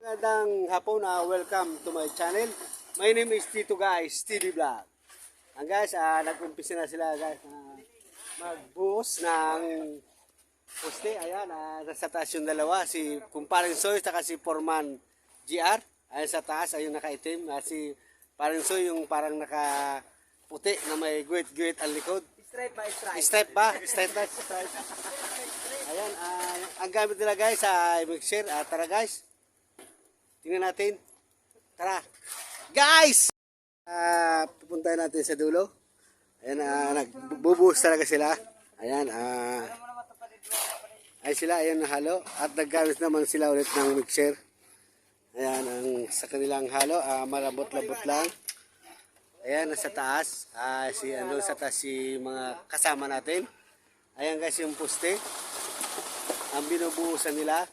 Magandang hapon, uh, welcome to my channel. My name is Tito Guys, TV Vlog. Ang guys, ah, nag-umpisa na sila guys na magbuhos ng poste. Ayan, ah, nasa taas yung dalawa, si Kumparing Soy at si Foreman GR. Ayan sa taas, ayun nakaitim. Ah, si Paring Soy yung parang nakaputi na may guwit-guwit ang likod. Stripe by stripe. Stripe ba? Stripe ba? Stripe. Ayan, ah, ang gamit nila guys ay mixer. Ah, tara guys. Tingnan natin. Tara. Guys! Ah, pupuntahan natin sa dulo. Ayan, ah, nagbubuhos talaga sila. Ayan, ah, ay sila, ayan halo. At naggamit naman sila ulit ng mixer. Ayan, ang sa kanilang halo, ah, malambot-labot lang. Ayan, nasa taas. Ah, si ano sa taas si mga kasama natin. Ayan guys yung poste. Ang binubuhusan nila.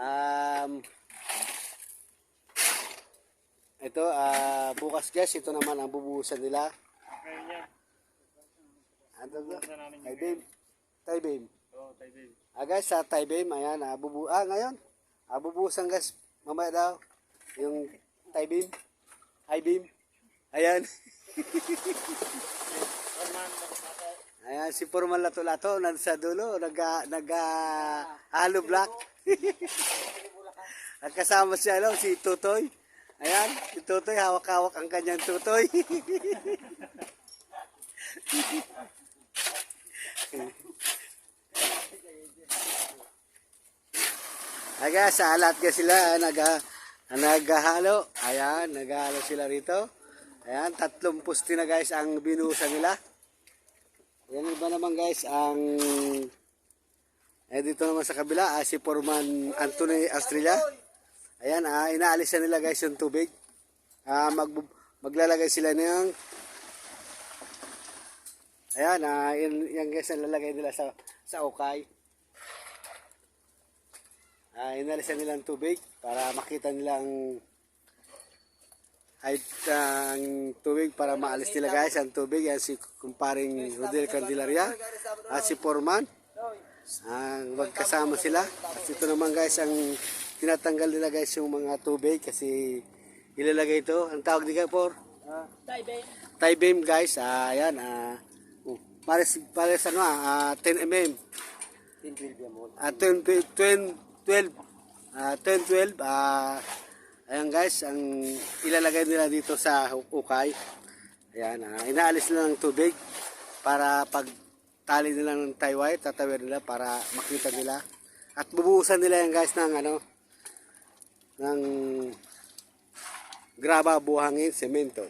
Um, ito, ah, bukas guys, ito naman ang bubuhusan nila. Ano to? Tay Babe. Tay Babe. Ah guys, sa Tay Babe, ayan, ah, bubu ah, ngayon. Ah, bubuhusan guys, mamaya daw. Yung Tay Babe. Hi Babe. Ayan. Ayan, si Forman Lato-Lato, nasa dulo, naga, naga, halo black. At kasama siya, ano, si Tutoy. Ayan, si Tutoy, hawak-hawak ang kanyang Tutoy. Aga, sa alat ka sila, naga, naghahalo. Ayan, naghahalo sila rito. Ayan, tatlong pusti na guys ang binuhusan nila. Yan iba naman guys ang eh dito naman sa kabila ah, si Foreman Anthony Australia. Ayan ah, inaalis na nila guys yung tubig. Ah, mag maglalagay sila ng Ayan ah, yan, yan guys ang lalagay nila sa sa ukay. Ah, inaalis na nila ang tubig para makita nila height ang tubig para maalis nila guys ang tubig yan si kumparing Rodel Candelaria at si Foreman. Ang magkasama sila. At ito naman guys ang tinatanggal nila guys yung mga tubig kasi ilalagay ito. Ang tawag di for Tie beam guys. Ah ayan ah. Oh, pares pares ano ah ah, 10 mm 10-12 yan mo. at 10 12 12 ah 10 12 ah ayan guys ang ilalagay nila dito sa ukay ayan ah, inaalis nila ng tubig para pag tali nila ng tie wire tatawir nila para makita nila at bubuhusan nila yan guys ng ano ng graba buhangin semento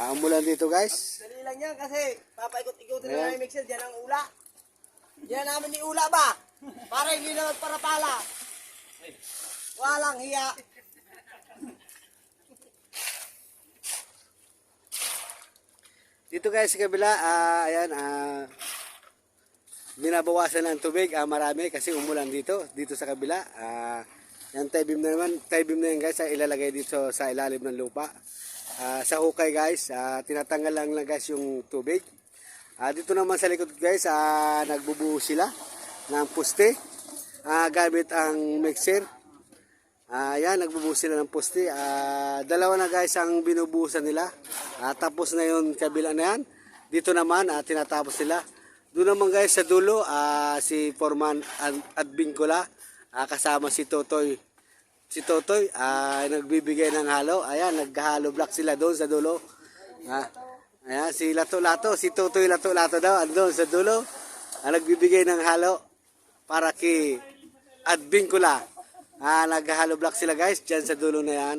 ah, ang mulan dito guys Dali lang yan kasi papaikot-ikotin na yung mixer dyan ang ula. Yan namin ni ula ba? Para hindi na magparapala. Walang hiya. Dito guys sa kabila, ah, ayan, ah, binabawasan ng tubig, ah, marami kasi umulan dito, dito sa kabila. Ah, yan tie na naman, tie na yan guys, ah, ilalagay dito sa ilalim ng lupa. Ah, sa hukay guys, ah, tinatanggal lang lang guys yung tubig. Ah, dito naman sa likod guys, ah, nagbubuo sila ng puste ah, gamit ang mixer. Ah, yan, nagbubuhos sila ng poste. Ah, dalawa na guys ang binubuhusan nila. Ah, tapos na yung kabila na yan. Dito naman, ah, tinatapos nila. Doon naman guys sa dulo, ah, si Foreman Ad- Advincula, ah, kasama si Totoy. Si Totoy, ah, nagbibigay ng halo. Ayan, naghahalo block sila doon sa dulo. Ah, ayan, si Lato-Lato, si Totoy Lato-Lato daw, andun sa dulo. Ah, nagbibigay ng halo para kay Advincula. Ah, naghahalo block sila guys, dyan sa dulo na yan.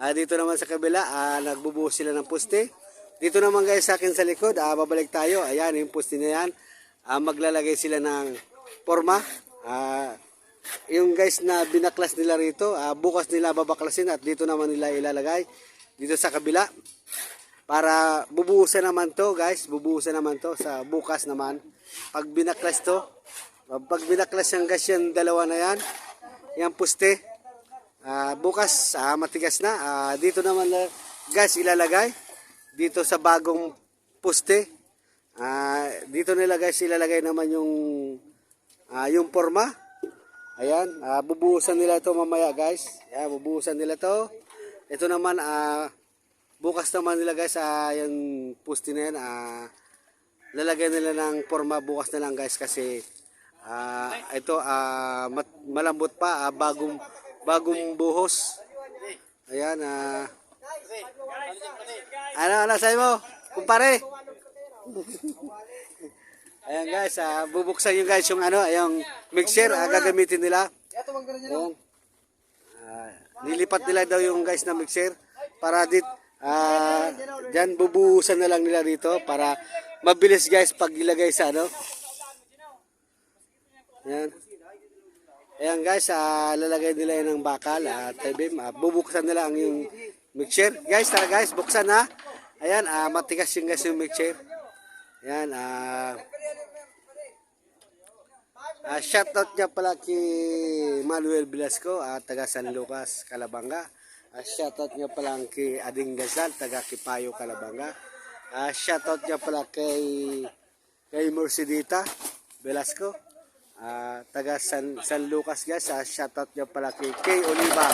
Ah, dito naman sa kabila, ah, nagbubuhos sila ng poste. Dito naman guys sa akin sa likod, ah, babalik tayo. Ayan, yung poste na yan. Ah, maglalagay sila ng forma. Ah, yung guys na binaklas nila rito, ah, bukas nila babaklasin at dito naman nila ilalagay. Dito sa kabila. Para bubuhusan naman to guys, bubuhusan naman to sa bukas naman. Pag binaklas to, pag binaklas yung guys yung dalawa na yan, yung poste. Ah, bukas ah, matigas na. Ah, dito naman na gas ilalagay dito sa bagong poste. Ah, dito nila guys ilalagay naman yung ah, yung forma. Ayan, ah, bubuhusan nila to mamaya guys. Ayan, bubuhusan nila to. Ito naman, ah, bukas naman nila guys, ah, yung pusti na yan, ah, lalagyan nila ng forma bukas na lang guys kasi ah, ito ah, mat- malambot pa, ah, bagong, bagong buhos. Ayan, ah, ano, ano sa'yo mo? Kumpare? Ayan guys, ah, bubuksan yung guys yung ano, yung mixer, ah, gagamitin nila. Ayan. Ah, nilipat nila daw yung guys na mixer para dit ah diyan bubuhusan na lang nila dito para mabilis guys pag ilagay sa ano. Ayan. Ayan guys, ah, lalagay nila yan ng bakal at tibim. Ah, bubuksan nila ang yung mixer. Guys, tara guys, buksan ha. Ayan, ah, matigas yung guys yung mixer. Ayan, ah, Ah, shoutout niya pala kay Manuel Velasco, ah, taga San Lucas, Calabanga. Ah, shoutout niya pala kay Ading Gazal, taga Kipayo, Calabanga. Ah, shoutout niya pala kay kay Mercedita Velasco, ah, taga San, San Lucas guys. Ah, shoutout niya pala kay Kay Oliva.